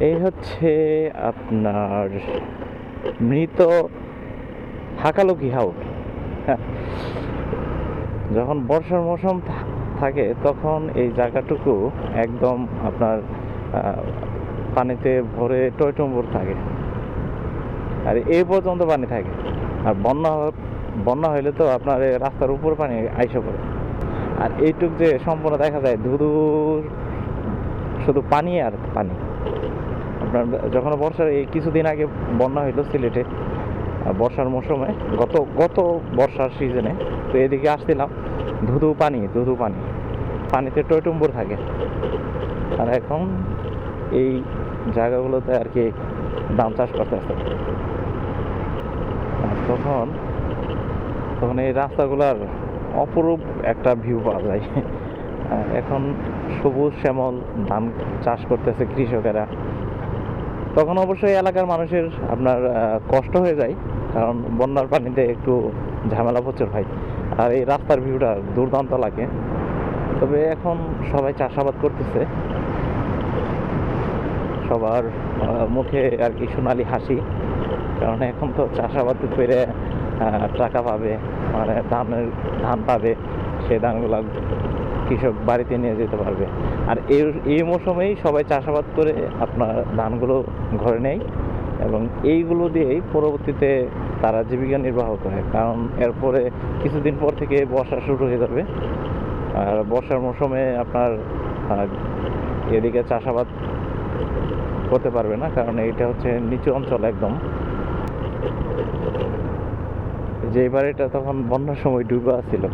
এই হচ্ছে আপনার মৃত হাকালুকি হাউট। যখন বর্ষার মৌসুম থাকে, তখন এই জায়গাটুকু একদম আপনার পানিতে ভরে টয়টম্বুর থাকে। আর এই পর্যন্ত পানি থাকে। আর বন্যা বন্যা হইলে তো আপনার রাস্তার উপর পানি আইসা পড়ে। আর এইটুক যে সম্পূর্ণ দেখা যায় ধুধু শুধু পানি আর পানি। আপনার যখন বর্ষার এই কিছুদিন আগে বন্যা হইল সিলেটে বর্ষার মৌসুমে, গত গত বর্ষার সিজনে, তো এদিকে আসছিলাম, ধুধু পানি ধুধু পানি, পানিতে টয়টুম্বুর থাকে। আর এখন এই জায়গাগুলোতে আর কি ধান চাষ করতেছে। আর তখন তখন এই রাস্তাগুলোর অপরূপ একটা ভিউ পাওয়া যায়। এখন সবুজ শ্যামল ধান চাষ করতেছে কৃষকেরা। তখন অবশ্যই এলাকার মানুষের আপনার কষ্ট হয়ে যায়, কারণ বন্যার পানিতে একটু ঝামেলা প্রচুর হয়। আর এই রাস্তার ভিউটা দুর্দান্ত লাগে। তবে এখন সবাই চাষাবাদ করতেছে। সবার মুখে আর কি সোনালি হাসি। কারণ এখন তো চাষাবাদ করে টাকা পাবে মানে ধানের, ধান পাবে সেই ধানগুলা কৃষক বাড়িতে নিয়ে যেতে পারবে। আর এই এই মৌসুমেই সবাই চাষাবাদ করে আপনার ধানগুলো ঘরে নেয় এবং এইগুলো দিয়েই পরবর্তীতে তারা জীবিকা নির্বাহ করে। কারণ এরপরে কিছুদিন পর থেকে বর্ষা শুরু হয়ে যাবে। আর বর্ষার মৌসুমে আপনার এদিকে চাষাবাদ করতে পারবে না, কারণ এইটা হচ্ছে নিচু অঞ্চল একদম। যে বাড়িটা তখন বন্যার সময় ডুবে ছিল।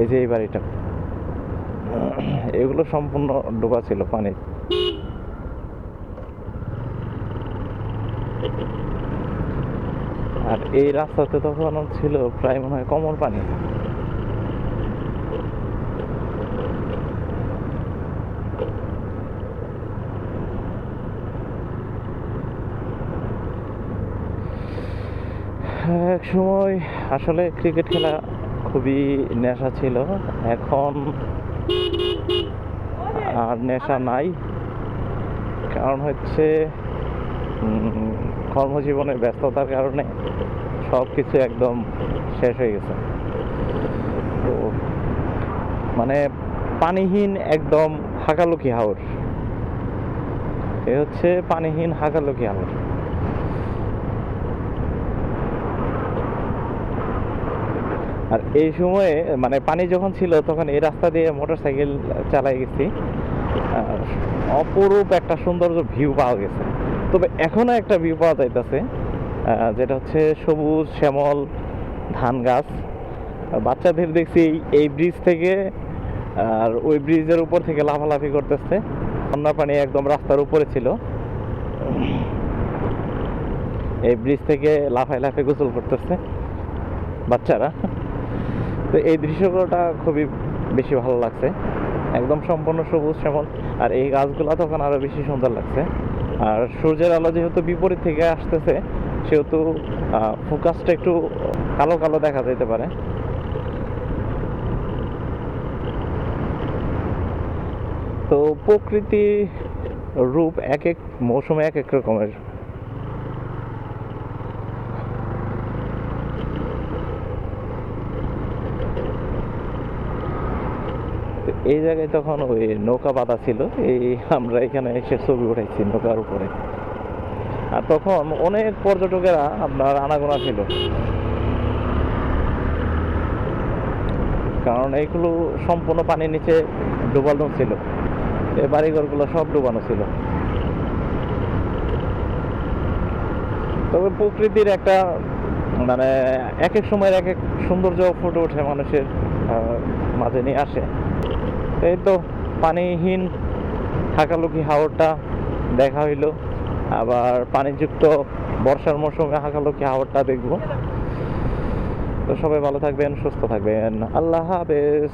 এই যে এই বাড়িটা এগুলো সম্পূর্ণ ডোবা ছিল পানি আর এই রাস্তাতে তখন ছিল প্রায় মনে হয় কমর পানি। এক সময় আসলে ক্রিকেট খেলা খুবই নেশা ছিল। এখন আর নেশা নাই। কারণ হচ্ছে কর্মজীবনের ব্যস্ততার কারণে সব কিছু একদম শেষ হয়ে গেছে। তো মানে পানিহীন একদম হাকালুকি হাওর। এ হচ্ছে পানিহীন হাকালুকি হাওর। আর এই সময়ে মানে পানি যখন ছিল, তখন এই রাস্তা দিয়ে মোটর সাইকেল চালাই গেছি। অপরূপ একটা সৌন্দর্য ভিউ পাওয়া গেছে। তবে এখনও একটা ভিউ পাওয়া যাইতেছে যেটা হচ্ছে সবুজ, শ্যামল, ধান গাছ। বাচ্চাদের দেখছি এই- ব্রিজ থেকে, আর ওই ব্রিজের উপর থেকে লাফালাফি করতেছে। বন্যা পানি একদম রাস্তার উপরে ছিল। এই ব্রিজ থেকে লাফায় লাফে গোসল করতেছে বাচ্চারা। তো এই দৃশ্যগুলোটা খুবই বেশি ভালো লাগছে। একদম সম্পূর্ণ সবুজ শ্যামল। আর এই গাছগুলো তখন আরও বেশি সুন্দর লাগছে। আর সূর্যের আলো যেহেতু বিপরীত থেকে আসতেছে, সেহেতু ফোকাসটা একটু কালো কালো দেখা যেতে পারে। তো প্রকৃতি রূপ এক এক, মৌসুমে এক এক রকমের তো এই জায়গায় তখন ওই নৌকা বাঁধা ছিল, এই আমরা এখানে এসে ছবি উঠাইছি নৌকার উপরে। আর তখন অনেক পর্যটকেরা আপনার আনাগোনা ছিল। কারণ এইগুলো সম্পূর্ণ পানির নিচে ডুবানো ছিল। এই বাড়িঘরগুলো সব ডুবানো ছিল। তবে প্রকৃতির একটা মানে এক এক সময়ের এক এক সৌন্দর্য ফুটে ওঠে মানুষের মাঝে নিয়ে আসে। এই তো পানিহীন হাঁকালুকি হাওরটা দেখা হইল। আবার পানিযুক্ত বর্ষার মৌসুমে হাঁকালুকি হাওরটা দেখব। তো সবাই ভালো থাকবেন, সুস্থ থাকবেন। আল্লাহ হাফেজ।